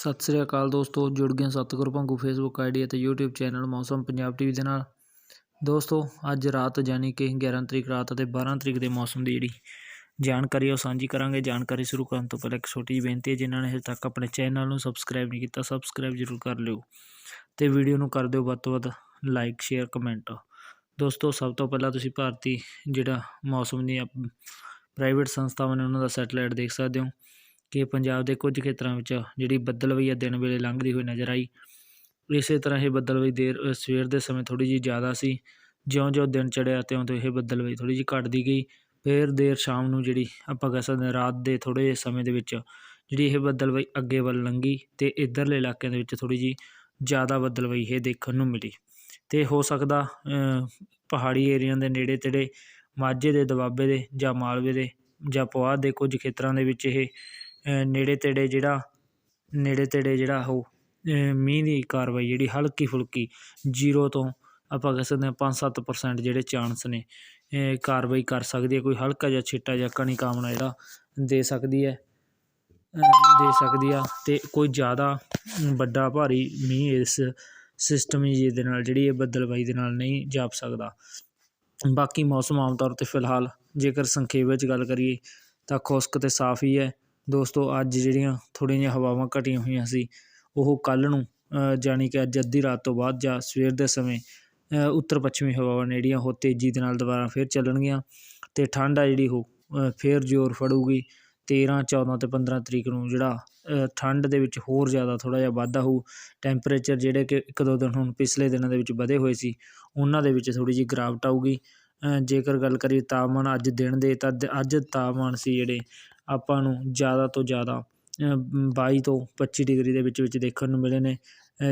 ਸਤਿ ਸ੍ਰੀ ਅਕਾਲ ਦੋਸਤੋ, ਜੁੜ ਗਏ ਸਤਿਗੁਰ ਭੰਗੂ ਫੇਸਬੁੱਕ ਆਈਡੀ ਅਤੇ YouTube channel Mausam Punjab TV ਦੇ ਨਾਲ। ਦੋਸਤੋ, ਅੱਜ ਰਾਤ ਯਾਨੀ ਕਿ 11 ਤਰੀਕ ਰਾਤ ਅਤੇ 12 ਤਰੀਕ ਦੇ ਮੌਸਮ ਦੀ ਜਿਹੜੀ ਜਾਣਕਾਰੀ ਉਹ ਸਾਂਝੀ ਕਰਾਂਗੇ। ਜਾਣਕਾਰੀ ਸ਼ੁਰੂ ਕਰਨ ਤੋਂ ਪਹਿਲਾਂ ਇੱਕ ਛੋਟੀ ਜਿਹੀ ਬੇਨਤੀ ਹੈ, ਜਿਨ੍ਹਾਂ ਨੇ ਹਜੇ ਤੱਕ ਆਪਣੇ ਚੈਨਲ ਨੂੰ ਸਬਸਕ੍ਰਾਈਬ ਨਹੀਂ ਕੀਤਾ ਸਬਸਕ੍ਰਾਈਬ ਜ਼ਰੂਰ ਕਰ ਲਿਓ ਤੇ ਵੀਡੀਓ ਨੂੰ ਕਰ ਦਿਓ ਵੱਧ ਤੋਂ ਵੱਧ ਲਾਈਕ ਸ਼ੇਅਰ ਕਮੈਂਟ ਦੋਸਤੋ, ਸਭ ਤੋਂ ਪਹਿਲਾਂ ਤੁਸੀਂ ਭਾਰਤੀ ਜਿਹੜਾ ਮੌਸਮ ਦੀਆਂ ਪ੍ਰਾਈਵੇਟ ਸੰਸਥਾਵਾਂ ਨੇ ਉਹਨਾਂ ਦਾ ਸੈਟਲਾਈਟ ਦੇਖ ਸਕਦੇ ਹੋ। ਕਿ ਪੰਜਾਬ ਦੇ ਕੁਝ ਖੇਤਰਾਂ ਵਿੱਚ ਜਿਹੜੀ ਬੱਦਲਵਈ ਆ, ਦਿਨ ਵੇਲੇ ਲੰਘਦੀ ਹੋਈ ਨਜ਼ਰ ਆਈ। ਇਸੇ ਤਰ੍ਹਾਂ ਇਹ ਬੱਦਲਵਈ ਦੇਰ ਸਵੇਰ ਦੇ ਸਮੇਂ ਥੋੜ੍ਹੀ ਜਿਹੀ ਜ਼ਿਆਦਾ ਸੀ। ਜਿਉਂ-ਜਿਉਂ ਦਿਨ ਚੜ੍ਹਿਆ ਤਿਉਂ ਤਿਉਂ ਇਹ ਬੱਦਲਵਈ ਥੋੜ੍ਹੀ ਜਿਹੀ ਘਟਦੀ ਗਈ। ਫਿਰ ਦੇਰ ਸ਼ਾਮ ਨੂੰ ਜਿਹੜੀ ਆਪਾਂ ਕਹਿ ਸਕਦੇ ਹਾਂ, ਰਾਤ ਦੇ ਥੋੜ੍ਹੇ ਜਿਹੇ ਸਮੇਂ ਦੇ ਵਿੱਚ ਜਿਹੜੀ ਇਹ ਬੱਦਲਵਈ ਅੱਗੇ ਵੱਲ ਲੰਘੀ ਤੇ ਇਧਰਲੇ ਇਲਾਕਿਆਂ ਦੇ ਵਿੱਚ ਥੋੜ੍ਹੀ ਜਿਹੀ ਜ਼ਿਆਦਾ ਬੱਦਲਵਈ ਇਹ ਦੇਖਣ ਨੂੰ ਮਿਲੀ। ਤੇ ਹੋ ਸਕਦਾ ਪਹਾੜੀ ਏਰੀਆ ਦੇ ਨੇੜੇ ਤੇੜੇ ਮਾਝੇ ਦੇ, ਦੁਆਬੇ ਦੇ ਜਾਂ ਮਾਲਵੇ ਦੇ ਜਾਂ ਪੁਆਧ ਦੇ ਕੁਝ ਖੇਤਰਾਂ ਦੇ ਵਿੱਚ ਇਹ ਨੇੜੇ ਤੇੜੇ ਜਿਹੜਾ, ਨੇੜੇ ਤੇੜੇ ਜਿਹੜਾ ਉਹ ਮੀਂਹ ਦੀ ਕਾਰਵਾਈ ਜਿਹੜੀ ਹਲਕੀ ਫੁਲਕੀ ਜ਼ੀਰੋ ਤੋਂ ਆਪਾਂ ਕਹਿ ਸਕਦੇ ਹਾਂ 5-7% ਜਿਹੜੇ ਚਾਂਸ ਨੇ ਕਾਰਵਾਈ ਕਰ ਸਕਦੀ ਹੈ, ਕੋਈ ਹਲਕਾ ਜਿਹਾ ਛਿੱਟਾ ਜਾਂ ਕਣੀ ਕਾਮਣਾ ਜਿਹੜਾ ਦੇ ਸਕਦੀ ਹੈ ਦੇ ਸਕਦੀ ਆ ਅਤੇ ਕੋਈ ਜ਼ਿਆਦਾ ਵੱਡਾ ਭਾਰੀ ਮੀਂਹ ਇਸ ਸਿਸਟਮ ਜੀ ਦੇ ਨਾਲ ਜਿਹੜੀ ਇਹ ਬੱਦਲਬਾਈ ਦੇ ਨਾਲ ਨਹੀਂ ਜਾਪ ਸਕਦਾ। ਬਾਕੀ ਮੌਸਮ ਆਮ ਤੌਰ 'ਤੇ ਫਿਲਹਾਲ ਜੇਕਰ ਸੰਖੇਪ ਵਿੱਚ ਗੱਲ ਕਰੀਏ ਤਾਂ ਖੁਸ਼ਕ ਤੇ ਸਾਫ਼ ਹੀ ਹੈ। ਦੋਸਤੋ ਅੱਜ ਜਿਹੜੀਆਂ ਥੋੜ੍ਹੀਆਂ ਜਿਹੀਆਂ ਹਵਾਵਾਂ ਘਟੀਆਂ ਹੋਈਆਂ ਸੀ ਉਹ ਕੱਲ੍ਹ ਨੂੰ ਅ, ਜਾਣੀ ਕਿ ਅੱਜ ਅੱਧੀ ਰਾਤ ਤੋਂ ਬਾਅਦ ਜਾਂ ਸਵੇਰ ਦੇ ਸਮੇਂ ਉੱਤਰ ਪੱਛਮੀ ਹਵਾਵਾਂ ਨੇ ਜਿਹੜੀਆਂ ਉਹ ਤੇਜ਼ੀ ਦੇ ਨਾਲ ਦੁਬਾਰਾ ਫਿਰ ਚੱਲਣਗੀਆਂ ਅਤੇ ਠੰਡ ਆ ਜਿਹੜੀ ਉਹ ਫਿਰ ਜ਼ੋਰ ਫੜੂਗੀ। 13 14 ਤੇ 15 ਤਰੀਕ ਨੂੰ ਜਿਹੜਾ ਠੰਡ ਦੇ ਵਿੱਚ ਹੋਰ ਜ਼ਿਆਦਾ ਥੋੜ੍ਹਾ ਜਿਹਾ ਵਾਧਾ ਹੋਊ। ਟੈਂਪਰੇਚਰ ਜਿਹੜੇ ਕਿ ਇੱਕ ਦੋ ਦਿਨ ਹੁਣ ਪਿਛਲੇ ਦਿਨਾਂ ਦੇ ਵਿੱਚ ਵਧੇ ਹੋਏ ਸੀ ਉਹਨਾਂ ਦੇ ਵਿੱਚ ਥੋੜ੍ਹੀ ਜਿਹੀ ਗਿਰਾਵਟ ਆਊਗੀ। ਜੇਕਰ ਗੱਲ ਕਰੀਏ ਤਾਪਮਾਨ ਅੱਜ ਦਿਨ ਦੇ ਤਾਂ ਅੱਜ ਤਾਪਮਾਨ ਸੀ ਜਿਹੜੇ ਆਪਾਂ ਨੂੰ ਜ਼ਿਆਦਾ ਤੋਂ ਜ਼ਿਆਦਾ ਬਾਈ ਤੋਂ 25 ਡਿਗਰੀ ਦੇ ਵਿੱਚ ਵਿੱਚ ਦੇਖਣ ਨੂੰ ਮਿਲੇ ਨੇ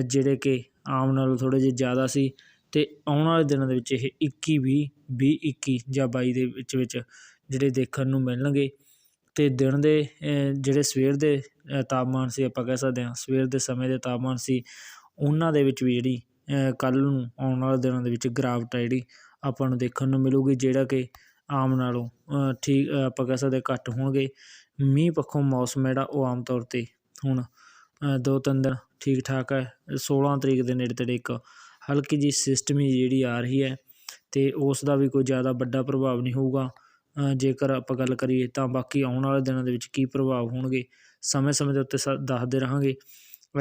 ਜਿਹੜੇ ਕਿ ਆਮ ਨਾਲੋਂ ਥੋੜ੍ਹੇ ਜਿਹੇ ਜ਼ਿਆਦਾ ਸੀ ਅਤੇ ਆਉਣ ਵਾਲੇ ਦਿਨਾਂ ਦੇ ਵਿੱਚ ਇਹ 21 ਵੀਹ ਵੀਹ 21 ਜਾਂ ਬਾਈ ਦੇ ਵਿੱਚ ਵਿੱਚ ਜਿਹੜੇ ਦੇਖਣ ਨੂੰ ਮਿਲਣਗੇ ਅਤੇ ਦਿਨ ਦੇ ਜਿਹੜੇ ਸਵੇਰ ਦੇ ਤਾਪਮਾਨ ਸੀ ਆਪਾਂ ਕਹਿ ਸਕਦੇ ਹਾਂ, ਸਵੇਰ ਦੇ ਸਮੇਂ ਦੇ ਤਾਪਮਾਨ ਸੀ, ਉਹਨਾਂ ਦੇ ਵਿੱਚ ਵੀ ਜਿਹੜੀ ਕੱਲ੍ਹ ਨੂੰ ਆਉਣ ਵਾਲੇ ਦਿਨਾਂ ਦੇ ਵਿੱਚ ਗਿਰਾਵਟ ਆ ਜਿਹੜੀ ਆਪਾਂ ਨੂੰ ਦੇਖਣ ਨੂੰ ਮਿਲੂਗੀ, ਜਿਹੜਾ ਕਿ ਆਮ ਨਾਲੋਂ ਠੀਕ ਆਪਾਂ ਕਹਿ ਸਕਦੇ ਘੱਟ ਹੋਣਗੇ। ਮੀਂਹ ਪੱਖੋਂ ਮੌਸਮ ਜਿਹੜਾ ਉਹ ਆਮ ਤੌਰ 'ਤੇ ਹੁਣ ਦੋ ਤਿੰਨ ਦਿਨ ਠੀਕ ਠਾਕ ਹੈ। 16 ਤਰੀਕ ਦੇ ਨੇੜੇ ਤੇੜੇ ਇੱਕ ਹਲਕੀ ਜਿਹੀ ਸਿਸਟਮੀ ਜਿਹੜੀ ਆ ਰਹੀ ਹੈ ਅਤੇ ਉਸ ਦਾ ਵੀ ਕੋਈ ਜ਼ਿਆਦਾ ਵੱਡਾ ਪ੍ਰਭਾਵ ਨਹੀਂ ਹੋਊਗਾ। ਜੇਕਰ ਆਪਾਂ ਗੱਲ ਕਰੀਏ ਤਾਂ ਬਾਕੀ ਆਉਣ ਵਾਲੇ ਦਿਨਾਂ ਦੇ ਵਿੱਚ ਕੀ ਪ੍ਰਭਾਵ ਹੋਣਗੇ ਸਮੇਂ ਸਮੇਂ ਦੇ ਉੱਤੇ ਸ, ਦੱਸਦੇ ਰਹਾਂਗੇ।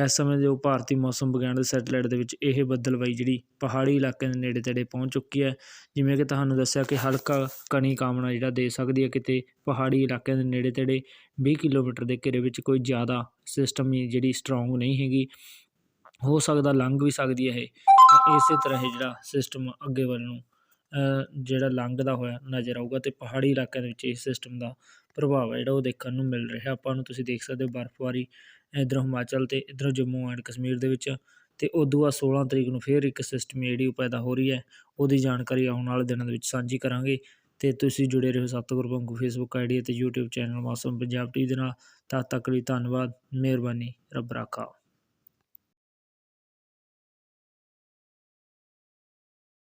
ਇਸ ਸਮੇਂ ਜੋ ਭਾਰਤੀ ਮੌਸਮ ਵਿਗਿਆਨ ਦੇ ਸੈਟੇਲਾਈਟ ਦੇ ਵਿੱਚ ਇਹ ਬੱਦਲਬਾਈ ਜਿਹੜੀ ਪਹਾੜੀ ਇਲਾਕਿਆਂ ਦੇ ਨੇੜੇ ਤੇੜੇ ਪਹੁੰਚ ਚੁੱਕੀ ਹੈ। ਜਿਵੇਂ ਕਿ ਤੁਹਾਨੂੰ ਦੱਸਿਆ ਕਿ ਹਲਕਾ ਕਣੀ ਕਾਮਨਾ ਜਿਹੜਾ ਦੇ ਸਕਦੀ ਹੈ ਕਿਤੇ ਪਹਾੜੀ ਇਲਾਕਿਆਂ ਦੇ ਨੇੜੇ ਤੇੜੇ 20 ਕਿਲੋਮੀਟਰ ਦੇ ਘੇਰੇ ਵਿੱਚ ਕੋਈ ਜ਼ਿਆਦਾ ਸਿਸਟਮ ਜਿਹੜੀ ਸਟਰੋਂਗ ਨਹੀਂ ਹੈਗੀ। ਹੋ ਸਕਦਾ ਲੰਘ ਵੀ ਸਕਦੀ ਹੈ ਇਹ। ਇਸੇ ਤਰ੍ਹਾਂ ਇਹ ਜਿਹੜਾ ਸਿਸਟਮ ਅੱਗੇ ਵੱਲ ਨੂੰ ਜਿਹੜਾ ਲੰਘਦਾ ਹੋਇਆ ਨਜ਼ਰ ਆਊਗਾ ਅਤੇ ਪਹਾੜੀ ਇਲਾਕਿਆਂ ਦੇ ਵਿੱਚ ਇਸ ਸਿਸਟਮ ਦਾ ਪ੍ਰਭਾਵ ਹੈ ਜਿਹੜਾ ਉਹ ਦੇਖਣ ਨੂੰ ਮਿਲ ਰਿਹਾ। ਆਪਾਂ ਨੂੰ ਤੁਸੀਂ ਦੇਖ ਸਕਦੇ ਹੋ ਬਰਫ਼ਬਾਰੀ ਇੱਧਰੋਂ ਹਿਮਾਚਲ ਅਤੇ ਇੱਧਰੋਂ ਜੰਮੂ ਐਂਡ ਕਸ਼ਮੀਰ ਦੇ ਵਿੱਚ ਅਤੇ ਉਦੋਂ ਬਾਅਦ 16 ਤਰੀਕ ਨੂੰ ਫਿਰ ਇੱਕ ਸਿਸਟਮ ਜਿਹੜੀ ਉਹ ਪੈਦਾ ਹੋ ਰਹੀ ਹੈ, ਉਹਦੀ ਜਾਣਕਾਰੀ ਆਉਣ ਵਾਲੇ ਦਿਨਾਂ ਦੇ ਵਿੱਚ ਸਾਂਝੀ ਕਰਾਂਗੇ। ਅਤੇ ਤੁਸੀਂ ਜੁੜੇ ਰਹੋ ਸਤਿਗੁਰ ਵਾਂਗੂ ਫੇਸਬੁੱਕ ਆਈਡੀ ਅਤੇ YouTube channel Mausam Punjab T ਦੇ ਨਾਲ। ਤਦ ਤੱਕ ਲਈ ਧੰਨਵਾਦ, ਮਿਹਰਬਾਨੀ, ਰੱਬ ਰਾਖਾ।